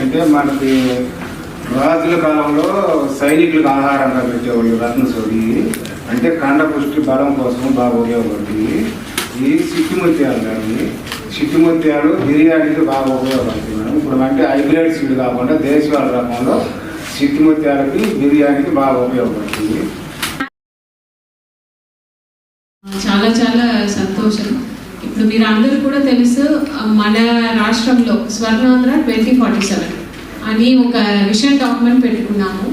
అంటే మనకి రాజుల కాలంలో సైనికులకు ఆహారంగా పెట్టేవాళ్ళు రత్నసోడి అంటే కండ పుష్టి బలం కోసం బాగా ఉపయోగపడుతుంది ఈ సిట్టిముత్యాలు కానీ సిట్టిముత్యాలు బిర్యానీకి బాగా ఉపయోగపడుతుంది మేడం? ఇప్పుడు అంటే హైబ్రిడ్ సీడ్ కాకుండా దేశవాళ రకంలో సిట్టిముత్యాలకి బిర్యానీకి బాగా ఉపయోగపడుతుంది చాలా చాలా సంతోషం. ఇప్పుడు మీరు అందరూ కూడా తెలుసు మన రాష్ట్రంలో స్వర్ణాంధ్ర ట్వంటీ ఫార్టీ సెవెన్ అని ఒక విషన్ డాక్యుమెంట్ పెట్టుకున్నాము.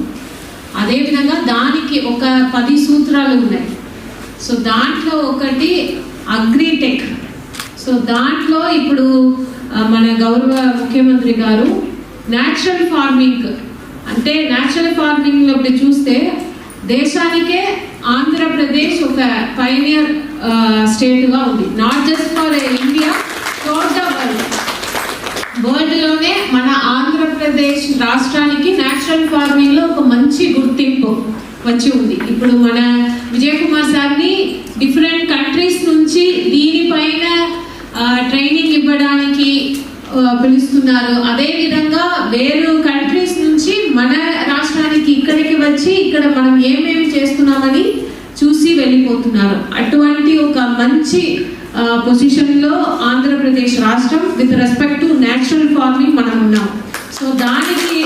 అదేవిధంగా దానికి ఒక పది సూత్రాలు ఉన్నాయి. సో దాంట్లో ఒకటి అగ్రిటెక్. సో దాంట్లో ఇప్పుడు మన గౌరవ ముఖ్యమంత్రి గారు న్యాచురల్ ఫార్మింగ్ అంటే న్యాచురల్ ఫార్మింగ్లో చూస్తే దేశానికే ఆంధ్రప్రదేశ్ ఒక పైనియర్ స్టేట్గా ఉంది. Not just for India throughout the world వరల్డ్లోనే మన ఆంధ్రప్రదేశ్ రాష్ట్రానికి న్యాచురల్ ఫార్మింగ్లో ఒక మంచి గుర్తింపు వచ్చి ఉంది. ఇప్పుడు మన విజయ్ కుమార్ సార్ని డిఫరెంట్ కంట్రీస్ నుంచి దీనిపైన ట్రైనింగ్ ఇవ్వడానికి పిలుస్తున్నారు. అదేవిధంగా వేరు వచ్చి ఇక్కడ మనం ఏమేమి చేస్తున్నామని చూసి వెళ్ళిపోతున్నారు. అటువంటి ఒక మంచి పొజిషన్లో ఆంధ్రప్రదేశ్ రాష్ట్రం with respect to natural farming మనం ఉన్నాం. సో దానికి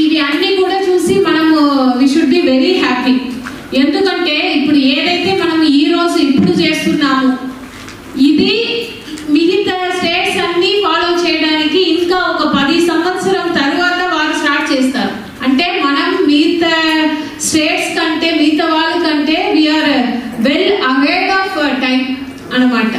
ఇవి అన్ని కూడా చూసి మనము we should be very happy ఎందుకంటే ఇప్పుడు ఏదైతే మనం ఈ రోజు ఇప్పుడు చేస్తున్నాము ఇది మిగతా స్టేట్స్ అన్ని ఫాలో చేయడానికి మిగతా స్టేట్స్ కంటే మిగతా వాళ్ళ కంటే we are well aware of time అనమాట